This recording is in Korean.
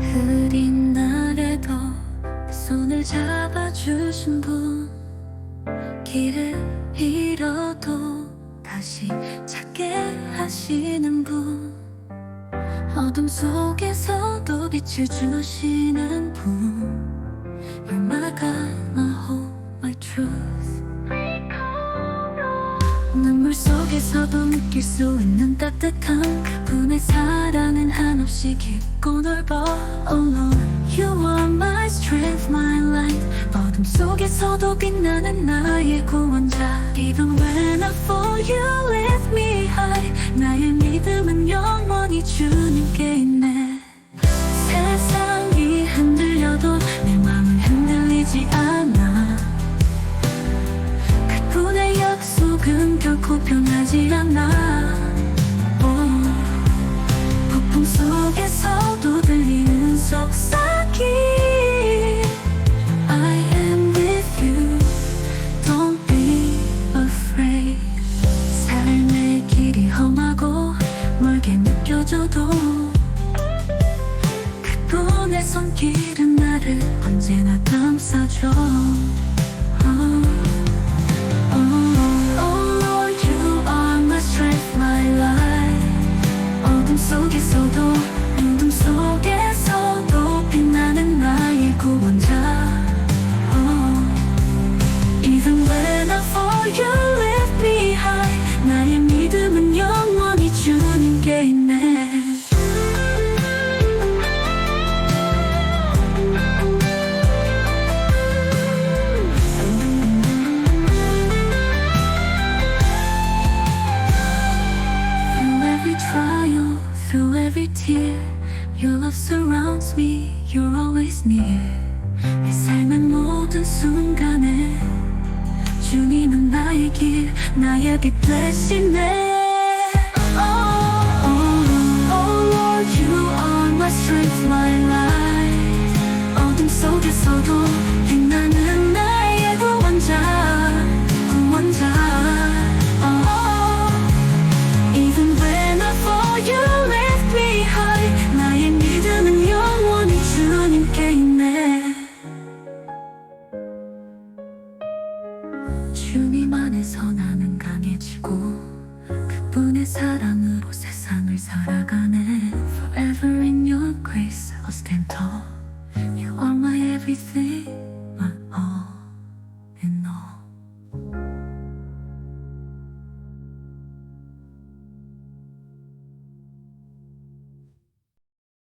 흐린 날에도 손을 잡아주신 분. 길을 잃어도 다시 찾게 하시는 분. 어둠 속에서도 빛을 주시는 분. God, 속에서도 느낄 수 있는 따뜻한 그분의 사랑은 한없이 깊고 넓어 Oh Lord, you are my strength, my light 어둠 속에서도 빛나는 나의 구원자 Even when I fall, you lift me high 나의 믿음은 영원히 주님께 있네 변하지 않아. 오, 폭풍 속에서도 들리는 속삭임. I am with you. Don't be afraid. 삶의 길이 험하고 멀게 느껴져도 그분의 손길은 나를 언제나 감싸줘. Oh, 있네. Through every tear, your love surrounds me. You're always near. 내 삶의 모든 순간에 주님은 나의 길, 나의 빛 되시네. 속에서도 빛나는 나의 구원자, 구원자. Oh, even when I fall, you lift me high. 나의 믿음은 영원히 주님께 있네. 주님 안에서 나는 강해지고 그분의 사랑으로 살아가네. everything.